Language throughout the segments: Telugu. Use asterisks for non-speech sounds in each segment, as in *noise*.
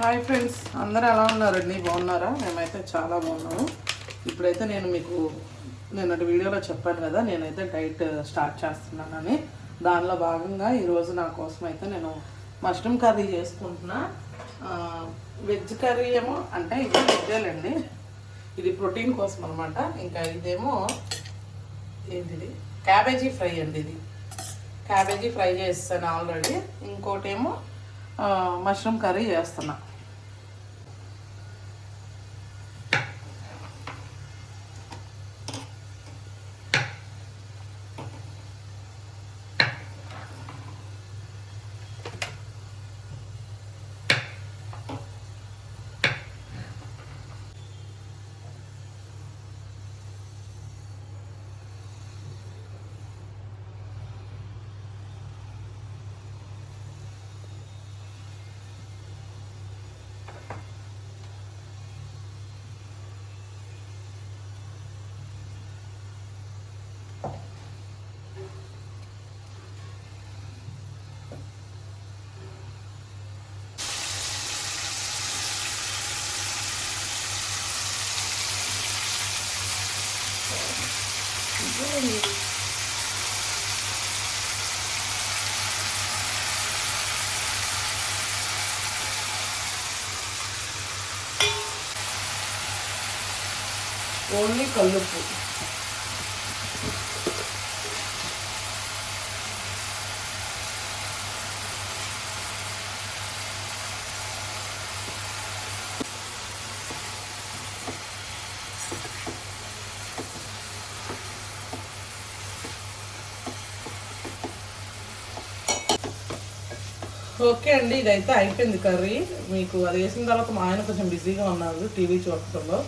హాయ్ ఫ్రెండ్స్ అందరూ ఎలా ఉన్నారండి బాగున్నారా? మేమైతే చాలా బాగున్నాము. ఇప్పుడైతే నేను మీకు నిన్నటి వీడియోలో చెప్పాను కదా నేనైతే డైట్ uh, స్టార్ట్ చేస్తున్నానని. దానిలో భాగంగా ఈరోజు నా కోసం అయితే నేను మష్రూమ్ కర్రీ చేసుకుంటున్నా. వెజ్ కర్రీ ఏమో అంటే ఇది వెజ్జేలండి ఇది ప్రోటీన్ కోసం అనమాట ఇంకా ఇదేమో ఏంటిది? క్యాబేజీ ఫ్రై అండి ఇది. క్యాబేజీ ఫ్రై చేస్తాను ఆల్రెడీ. ఇంకోటేమో మష్రూమ్ కర్రీ చేస్తున్నా. ఓన్లీ కల్లుప్పు ఓకే అండి ఇదైతే అయిపోయింది కర్రీ. మీకు అది వేసిన తర్వాత మా ఆయన కొంచెం బిజీగా ఉన్నారు టీవీ చూడటంలో.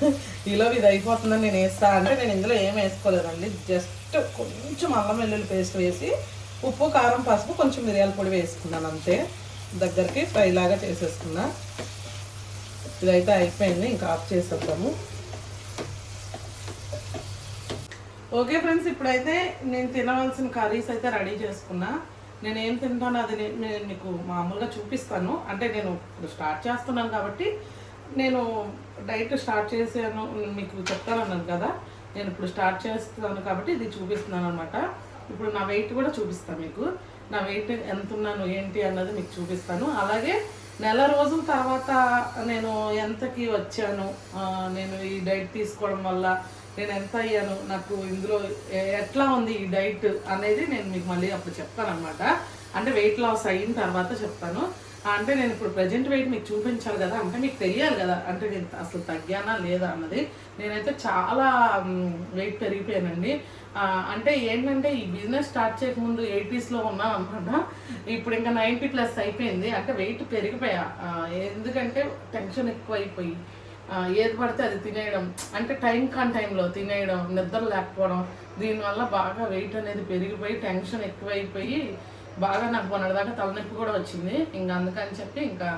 *laughs* ఈలోపు ఇది అయిపోతుందని నేను వేస్తా అంటే నేను ఇందులో ఏం వేసుకోలేదండి. జస్ట్ కొంచెం అల్లం వెల్లుల్లి పేస్ట్ వేసి ఉప్పు కారం పసుపు కొంచెం మిరియాల పొడి వేసుకున్నాను అంతే. దగ్గరికి ఫ్రై లాగా చేసేసుకున్నా. ఇదైతే అయిపోయింది ఇంకా ఆఫ్ చేసేద్దాము. ఓకే ఫ్రెండ్స్ ఇప్పుడైతే నేను తినవలసిన కర్రీస్ అయితే రెడీ చేసుకున్నా. నేను ఏం తింటానో అది నేను మీకు మామూలుగా చూపిస్తాను. అంటే నేను ఇప్పుడు స్టార్ట్ చేస్తున్నాను కాబట్టి నేను డైట్ స్టార్ట్ చేసాను మీకు చెప్తానన్నాను కదా. నేను ఇప్పుడు స్టార్ట్ చేస్తున్నాను కాబట్టి ఇది చూపిస్తున్నాను అనమాట ఇప్పుడు నా వెయిట్ కూడా చూపిస్తాను మీకు. నా వెయిట్ ఎంత ఉన్నాను ఏంటి అన్నది మీకు చూపిస్తాను. అలాగే నెల రోజుల తర్వాత నేను ఎంతకి వచ్చాను నేను ఈ డైట్ తీసుకోవడం వల్ల నేను ఎంత అయ్యాను నాకు ఇందులో ఎట్లా ఉంది ఈ డైట్ అనేది నేను మీకు మళ్ళీ అప్పుడు చెప్తాను అనమాట అంటే వెయిట్ లాస్ అయిన తర్వాత చెప్తాను. అంటే నేను ఇప్పుడు ప్రజెంట్ వెయిట్ మీకు చూపించాలి కదా అంటే మీకు తెలియాలి కదా అంటే నేను అసలు తగ్గానా లేదా అన్నది. నేనైతే చాలా వెయిట్ పెరిగిపోయానండి. అంటే ఏంటంటే ఈ బిజినెస్ స్టార్ట్ చేయకముందు ఎయిటీస్లో ఉన్నాను అనమాట ఇప్పుడు ఇంకా నైంటీ ప్లస్ అయిపోయింది. అంటే వెయిట్ పెరిగిపోయా. ఎందుకంటే టెన్షన్ ఎక్కువ అయిపోయి ఏది పడితే అది తినేయడం. అంటే టైం కాని టైంలో తినేయడం నిద్ర లేకపోవడం దీనివల్ల బాగా వెయిట్ అనేది పెరిగిపోయి టెన్షన్ ఎక్కువైపోయి బాగా నాకు మొన్నటిదాకా తలనొప్పి కూడా వచ్చింది. ఇంకా అందుకని చెప్పి ఇంకా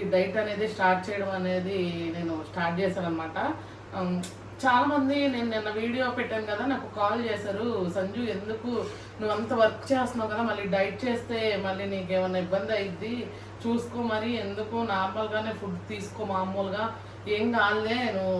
ఈ డైట్ అనేది స్టార్ట్ చేయడం అనేది నేను స్టార్ట్ చేశాను అనమాట చాలామంది నేను నిన్న వీడియో పెట్టాను కదా నాకు కాల్ చేశారు. సంజు ఎందుకు నువ్వు అంత వర్క్ చేస్తున్నావు కదా మళ్ళీ డైట్ చేస్తే మళ్ళీ నీకు ఏమైనా ఇబ్బంది అయింది చూసుకో మరి ఎందుకు నార్మల్గానే ఫుడ్ తీసుకో మామూలుగా? ఏం కాదులే నువ్వు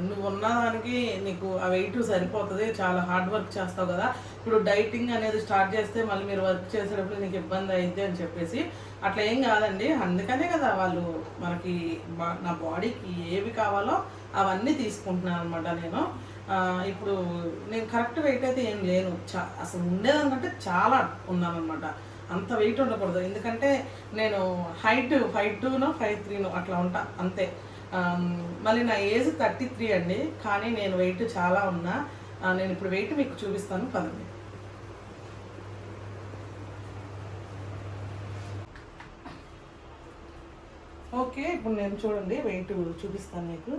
నువ్వు ఉన్నదానికి నీకు ఆ వెయిట్ సరిపోతుంది చాలా హార్డ్ వర్క్ చేస్తావు కదా. ఇప్పుడు డైటింగ్ అనేది స్టార్ట్ చేస్తే మళ్ళీ మీరు వర్క్ చేసేటప్పుడు నీకు ఇబ్బంది అయింది అని చెప్పేసి అట్లా ఏం కాదండి. అందుకనే కదా వాళ్ళు మనకి బా- నా బాడీకి ఏవి కావాలో అవన్నీ తీసుకుంటున్నాను అనమాట నేను. ఇప్పుడు నేను కరెక్ట్ వెయిట్ అయితే ఏం లేను. చా అసలు ఉండేదానికంటే చాలా ఉన్నాను అనమాట అంత వెయిట్ ఉండకూడదు. ఎందుకంటే నేను హైట్ ఫైవ్ టూనో ఫైవ్ త్రీనో అట్లా ఉంటా. అంతే. మళ్ళీ నా ఏజ్ థర్టీ త్రీ అండి. కానీ నేను వెయిట్ చాలా ఉన్నా. నేను ఇప్పుడు వెయిట్ మీకు చూపిస్తాను. పదండి. ఓకే ఇప్పుడు నేను చూడండి. వెయిట్ చూపిస్తాను మీకు.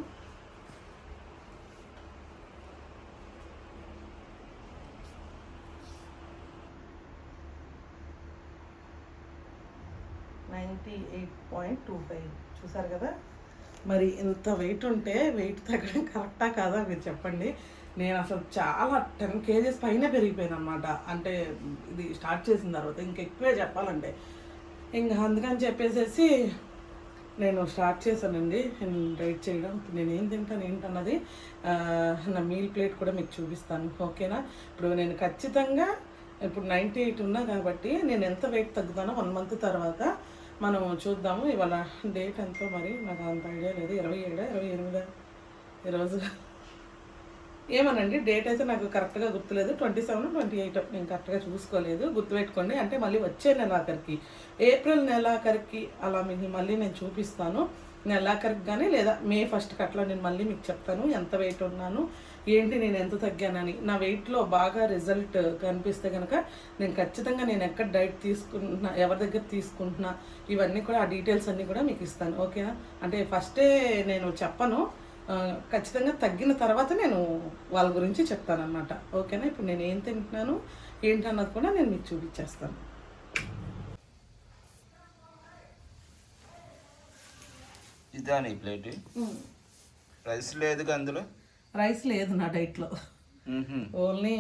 Ninety eight point two five చూసారు కదా? మరి ఇంత వెయిట్ ఉంటే వెయిట్ తగ్గడం కరెక్టా కాదా మీరు చెప్పండి. నేను అసలు చాలా టెన్ కేజెస్ పైన పెరిగిపోయాను అనమాట అంటే ఇది స్టార్ట్ చేసిన తర్వాత ఇంకెక్కువే చెప్పాలంటే. ఇంకా అందుకని చెప్పేసేసి నేను స్టార్ట్ చేశానండి. డైట్ చేయడం ఇప్పుడు నేను ఏం తింటాను ఏంటన్నది నా మీల్ ప్లేట్ కూడా మీకు చూపిస్తాను. ఓకేనా? ఇప్పుడు నేను ఖచ్చితంగా ఇప్పుడు నైంటీ ఎయిట్ ఉన్నా కాబట్టి నేను ఎంత వెయిట్ తగ్గుతానో వన్ మంత్ తర్వాత మనం చూద్దాము ఇవాళ డేట్ ఎంతో మరి నాకు అంత ఐడియా లేదు. ఇరవై ఏడా ఇరవై ఎనిమిదా? ఈరోజు ఏమనండి డేట్ అయితే నాకు కరెక్ట్గా గుర్తులేదు. ట్వంటీ సెవెన్ ట్వంటీ ఎయిట్ నేను కరెక్ట్గా చూసుకోలేదు. గుర్తుపెట్టుకోండి. అంటే మళ్ళీ వచ్చే నెలాఖరికి ఏప్రిల్ నెలాఖరికి అలా మీకు మళ్ళీ నేను చూపిస్తాను. నెలాఖరికి కానీ లేదా మే ఫస్ట్కి అట్లా నేను మళ్ళీ మీకు చెప్తాను. ఎంత వెయిట్ ఉన్నాను ఏంటి నేను ఎంత తగ్గానని? నా వెయిట్లో బాగా రిజల్ట్ కనిపిస్తే కనుక నేను ఖచ్చితంగా నేను ఎక్కడ డైట్ తీసుకుంటున్నా ఎవరి దగ్గర తీసుకుంటున్నా ఇవన్నీ కూడా ఆ డీటెయిల్స్ అన్నీ కూడా మీకు ఇస్తాను. ఓకేనా అంటే ఫస్టే నేను చెప్పను. ఖచ్చితంగా తగ్గిన తర్వాత నేను వాళ్ళ గురించి చెప్తానన్నమాట. ఓకేనా ఇప్పుడు నేను ఏం తింటున్నాను ఏంటన్నది కూడా నేను మీకు చూపించేస్తాను. ఇదా నీ ప్లేట్ రైస్ లేదు అందులో? రైస్ లేదు నా డైట్లో. ఓన్లీ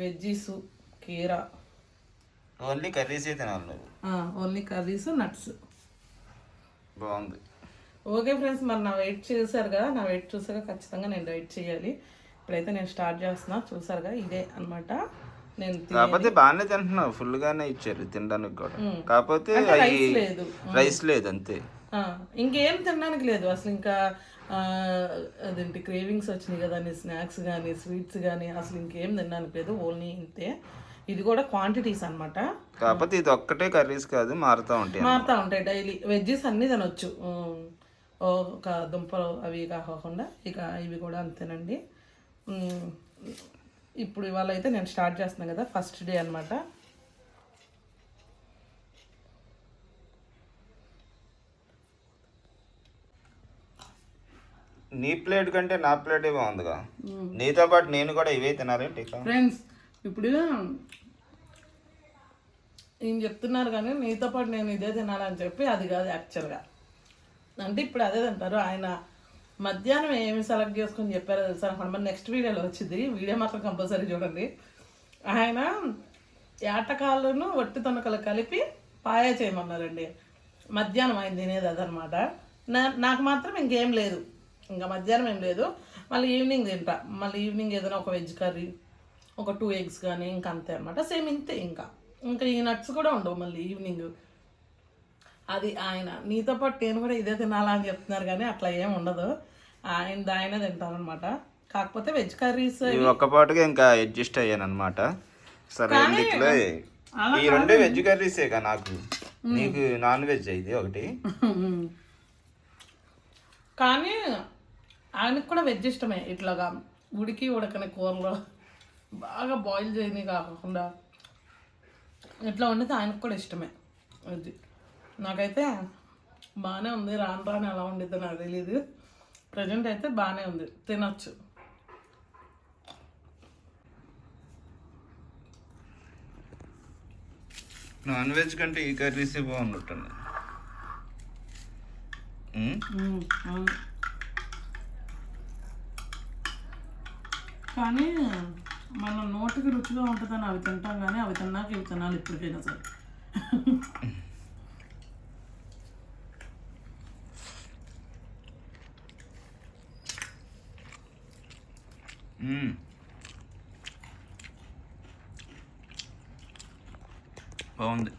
వెజ్జీసు కీరా. ఓన్లీ కర్రీసే తినాలి ఓన్లీ కర్రీస్ నట్స్. బాగుంది. ఓకే ఫ్రెండ్స్ మరి నా వెయిట్ చూసారు కదా నా వెయిట్ చూసాక ఖచ్చితంగా నేను డైట్ చేయాలి. ఇప్పుడైతే నేను స్టార్ట్ చేస్తున్నా చూసారు కదా ఇదే అన్నమాట. నేను కాకపోతే బాగానే తింటున్నావు ఫుల్ గానే ఇచ్చారు తినడానికి కూడా. కాకపోతే రైస్ లేదు. రైస్ లేదు అంతే. ఇంకేం తినడానికి లేదు అసలు ఇంకా అదేంటి క్రేవింగ్స్ వచ్చినాయి కదా స్నాక్స్ కానీ స్వీట్స్ కానీ అసలు ఇంకేం తినడానికి లేదు ఓన్లీ ఇంతే. ఇది కూడా క్వాంటిటీస్ అన్నమాట. కాకపోతే ఇది ఒక్కటే కర్రీస్ కాదు మారుతూ ఉంటాయి మారుతూ ఉంటాయి డైలీ. వెజ్జెస్ అన్నీ తినొచ్చు. ఒక దుంపలు అవి కాకుండా ఇక ఇవి కూడా అంతేనండి. ఇప్పుడు ఇవాళ అయితే నేను స్టార్ట్ చేస్తున్నాను కదా ఫస్ట్ డే అన్నమాట. నీ ప్లేట్ కంటే నా ప్లేటే బాగుందిగా. నీతో పాటు నేను కూడా ఇవే తినాలేంటి? ఫ్రెండ్స్ ఇప్పుడు ఈయన చెప్తున్నారు కానీ నీతో పాటు నేను ఇదే తినాలని చెప్పి అది కాదు యాక్చువల్గా అంటే ఇప్పుడు అదే తింటారు. ఆయన మధ్యాహ్నం ఏమి సెలెక్ట్ చేసుకొని చెప్పారో తెలుసా మన నెక్స్ట్ వీడియోలో వచ్చింది. వీడియో మాత్రం కంపల్సరీ చూడండి. ఆయన ఏటకాళ్ళను వట్టి తొనకలు కలిపి పాయా చేయమన్నారండి. మధ్యాహ్నం ఆయన తినేది అదనమాట. నా నాకు మాత్రం ఇంకేం లేదు. ఇంకా మధ్యాహ్నం ఏం లేదు. మళ్ళీ ఈవినింగ్ తింటా. మళ్ళీ ఈవినింగ్ ఏదైనా ఒక వెజ్ కర్రీ ఒక టూ ఎగ్స్ కానీ ఇంకా అంతే అనమాట సేమ్ ఇంతే ఇంకా. ఇంకా ఈ నట్స్ కూడా ఉండవు మళ్ళీ ఈవినింగ్ అది ఆయన నీతో పాటు నేను కూడా ఇదే తినాలా అని చెప్తున్నారు కానీ అట్లా ఏం ఉండదు. ఆయన ఆయన తింటారనమాట కాకపోతే వెజ్ కర్రీస్ ఇవి ఒక్క పాటుగా ఇంకా అడ్జస్ట్ అయ్యాను అనమాట సరే ఈ రెండు వెజ్ కర్రీసేగా నాకు? నీకు నాన్ వెజ్ ఇది ఒకటి? కానీ ఆయనకు కూడా వెజ్ ఇష్టమే ఇట్లాగా ఉడికి ఉడకని కూరలో. బాగా బాయిల్ చేయని కాకుండా ఇట్లా వండితే ఆయనకు కూడా ఇష్టమే అది నాకైతే బాగానే ఉంది రాను రాను ఎలా ఉండిద్దో నాకు తెలియదు ప్రజెంట్ అయితే బాగానే ఉంది తినొచ్చు. నాన్ వెజ్ కంటే ఈ కర్రీసే బాగున్నట్టుంది. కానీ మన నోటికి రుచిగా ఉంటుందని అవి తింటాం కానీ అవి తిన్నాక ఇవి తినాలి ఇప్పటికైనా సరే. బాగుంది.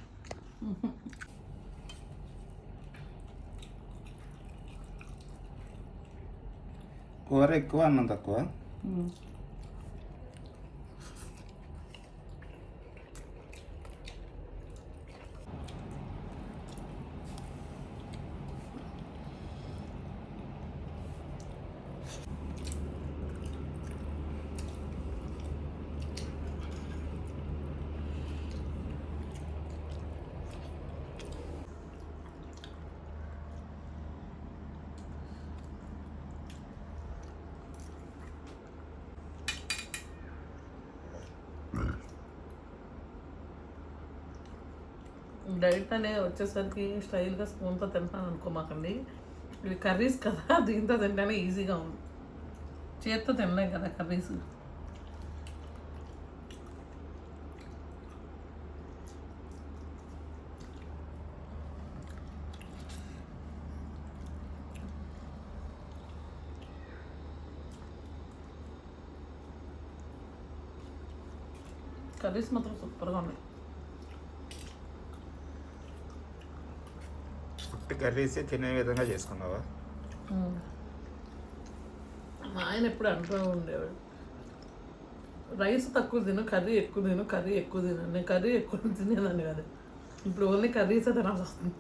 కూర ఎక్కువ అన్నం తక్కువ? డైట్ అనేది వచ్చేసరికి స్టైల్గా స్పూన్తో తింటాను అనుకోమాకండి. ఇవి కర్రీస్ కదా *laughs* దీంతో తింటేనే ఈజీగా ఉంది. చేత్తో తిన్నాయి కదా కర్రీస్. కర్రీస్ మాత్రం సూపర్గా ఉన్నాయి. పుట్టి కర్రీసే తినే విధంగా చేసుకున్నావా మా ఆయన ఎప్పుడు అంటూ ఉండేవాడు రైస్ తక్కువ తిను కర్రీ ఎక్కువ తిను కర్రీ ఎక్కువ తిను నేను కర్రీ ఎక్కువ తినేదాన్ని కాదు ఇప్పుడు ఓన్లీ కర్రీసే తినాల్సి వస్తుంది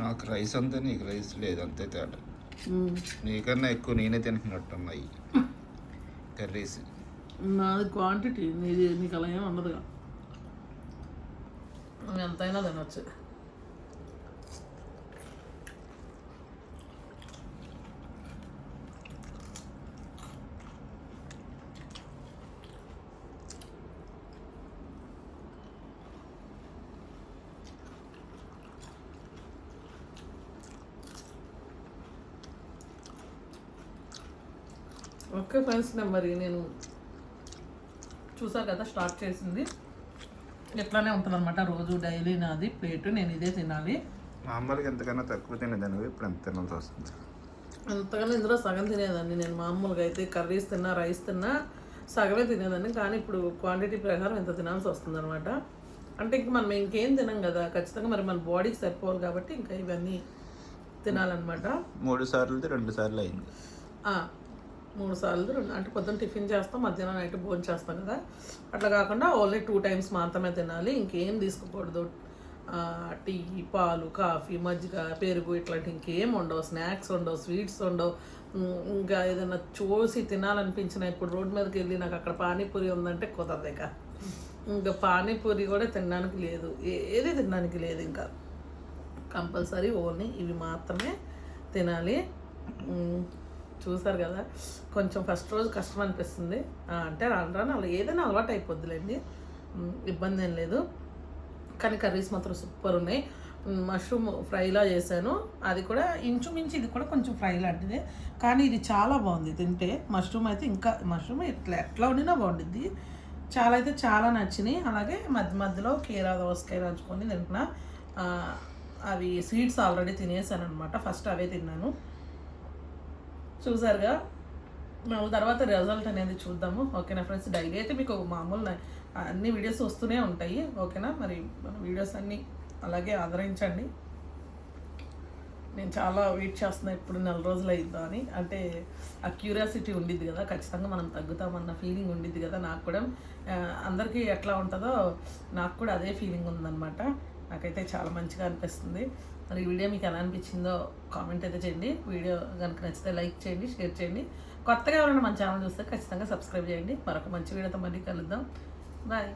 నాకు రైస్ అంతే నీకు రైస్ లేదు అంతే తేడా. నీకన్నా ఎక్కువ నేనే తింటున్నట్టున్నాయి కర్రీస్. నాది క్వాంటిటీ నీది నీకు అలా ఏమి ఉండదుగా ఎంతైనా తినొచ్చు. ఓకే ఫ్రెండ్స్ మరి నేను చూసా కదా స్టార్ట్ చేసింది. ఎట్లానే ఉంటుంది అనమాట రోజు డైలీ నాది ప్లేట్ నేను ఇదే తినాలి. మామూలుగా ఎంతకన్నా తక్కువ తినేదాన్ని ఇప్పుడు ఎంత తినాల్సి వస్తుంది? అంతగానే ఇందులో సగం తినేదాన్ని నేను. మామూలుగా అయితే కర్రీస్ తిన్నా రైస్ తిన్నా సగమే తినేదాన్ని. కానీ ఇప్పుడు క్వాంటిటీ ప్రకారం ఇంత తినాల్సి వస్తుంది అనమాట అంటే ఇంక మనం ఇంకేం తినం కదా ఖచ్చితంగా మరి మన బాడీకి సరిపోవాలి కాబట్టి ఇంకా ఇవన్నీ తినాలన్నమాట. మూడు సార్లు రెండు సార్లు అయింది. మూడు సార్లు రెండు అంటే పొద్దున్న టిఫిన్ చేస్తాం మధ్యాహ్నం నైట్ భోజనం చేస్తాం కదా. అట్లా కాకుండా ఓన్లీ టూ టైమ్స్ మాత్రమే తినాలి ఇంకేం తీసుకోకూడదు. టీ పాలు కాఫీ మజ్జిగ పెరుగు ఇట్లాంటి ఇంకేం ఉండవు. స్నాక్స్ ఉండవు స్వీట్స్ ఉండవు. ఇంకా ఏదైనా చూసి తినాలనిపించిన ఇప్పుడు రోడ్ మీదకి వెళ్ళి నాకు అక్కడ పానీపూరి ఉందంటే కుదరదు ఇక. ఇంకా పానీపూరి కూడా తినడానికి లేదు. ఏది తినడానికి లేదు ఇంకా. కంపల్సరీ ఓన్లీ ఇవి మాత్రమే తినాలి. చూసారు కదా కొంచెం ఫస్ట్ రోజు కష్టం అనిపిస్తుంది. అంటే రాను రాను అలా ఏదైనా అలవాటు అయిపోద్దిలేండి. ఇబ్బంది ఏం లేదు. కానీ కర్రీస్ మాత్రం సూపర్ ఉన్నాయి. మష్రూమ్ ఫ్రైలా చేశాను. అది కూడా ఇంచుమించు ఇది కూడా కొంచెం ఫ్రై లాంటిదే. కానీ ఇది చాలా బాగుంది. తింటే మష్రూమ్ అయితే ఇంకా మష్రూమ్ ఇట్లా ఎట్లా ఉండినా బాగుండిద్ది. చాలా అయితే చాలా నచ్చినాయి. అలాగే మధ్య మధ్యలో కీరా దోసకాయ నంచుకొని తింటున్నా. అవి స్వీట్స్ ఆల్రెడీ తినేసాను అనమాట ఫస్ట్ అవే తిన్నాను. చూసారుగా? మేము తర్వాత రిజల్ట్ అనేది చూద్దాము. ఓకేనా ఫ్రెండ్స్? డైలీ అయితే మీకు మామూలు అన్ని వీడియోస్ వస్తూనే ఉంటాయి. ఓకేనా? మరి మన వీడియోస్ అన్నీ అలాగే ఆదరించండి. నేను చాలా వెయిట్ చేస్తున్నా ఇప్పుడు నెల రోజులు అయిద్దా అని. అంటే ఆ క్యూరియాసిటీ ఉండిద్ది కదా. ఖచ్చితంగా మనం తగ్గుతామన్న ఫీలింగ్ ఉండిద్ది కదా నాకు కూడా. అందరికీ ఎట్లా ఉంటుందో నాకు కూడా అదే ఫీలింగ్ ఉందన్నమాట. నాకైతే చాలా మంచిగా అనిపిస్తుంది. మరి ఈ వీడియో మీకు ఎలా అనిపించిందో కామెంట్ అయితే చేయండి. వీడియో కనుక నచ్చితే లైక్ చేయండి షేర్ చేయండి. కొత్తగా ఎవరైనా మన ఛానల్ చూస్తే ఖచ్చితంగా సబ్స్క్రైబ్ చేయండి. మరొక మంచి వీడియోతో మళ్ళీ కలుద్దాం. బాయ్